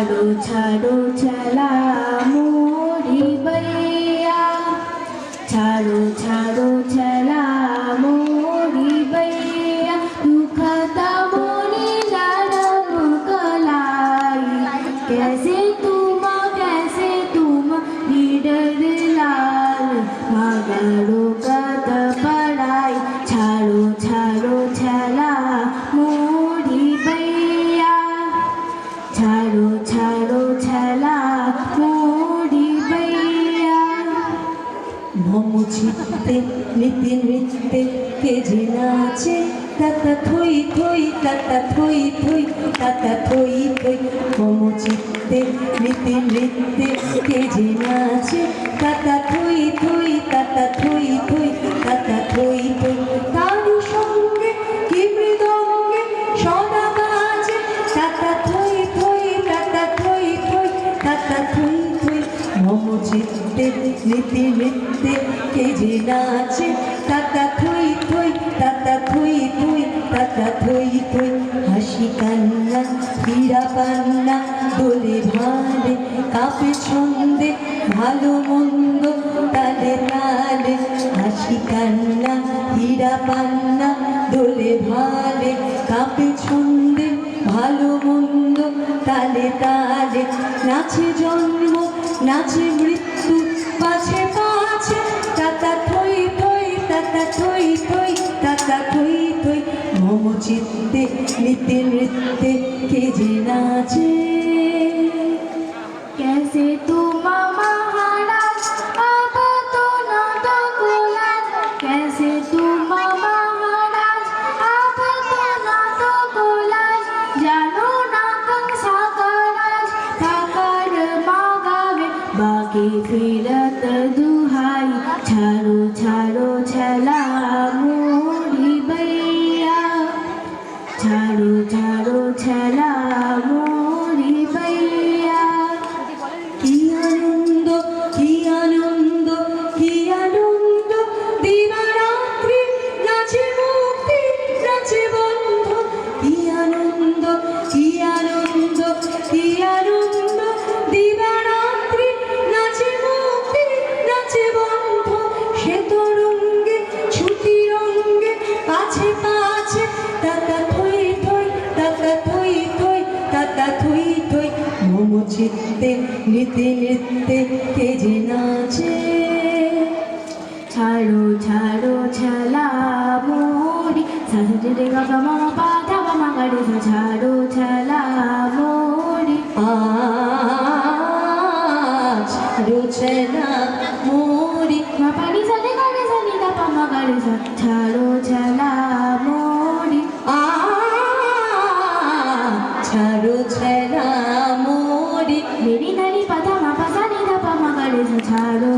ছাড়ো ছাড়ো চালা মোরি বইয়া ছাড়ো ছাড়ো চালা कैसे तुम कैसे तुम निडर लाल मगरों का पढ़ाई छाड़ो छाड़ो छला मोरी भैया छाड़ो छाड़ो छला मोरी भैया मोम छिपते नृत्य नृत्य के जी नाचे tata थोई thui tata थोई thui tata thui thui momo chi নৃত্যে কে যে নাচে তাতা থই থই তাতা থই থই তাতা থই থই। তারু সঙ্গে কি মৃদঙ্গে সদা বাজে তাতা থই থই তাতা থই থই তাতা থই থই। মম চিত্তে নীতি নৃত্যে কে যে নাচে তাতা থই কাপে ছন্দে, ভালো মন্দ তালে তালে হাসি কান্না, হীরা পান্না, দোলে ভালে কাপে ছন্দে, ভালো মন্দ, তালে তালে নাচে জন্ম, নাচে মৃত্যু, পাছে বাকি ফিরত দুহাই ছাড়ো ছাড়ো ছেলা মুড়ি বৈয়া ছাড়ো ছাড়ো ছলা পাছে পাছে তাতা থই থই তাতা থই থই তাতা থই থই। মম চিত্তে নিতে নৃত্যে কে যে নাচে? ছাড়ো ছাড়ো ছলা মুড়ি সাজে রে গা মা পা ধা মা গা রে ছাড়ো ছলা রোচনা মোরি মা পা নি সা রে গা রে সা নি দা পা মা গা রে সা ছাড়ো ছলা মুড়ি ছাড়ো ছেলা মোরি মেরি নানি পা ধা মা পা সা নি দা পা মা গা রে সা ছাড়ো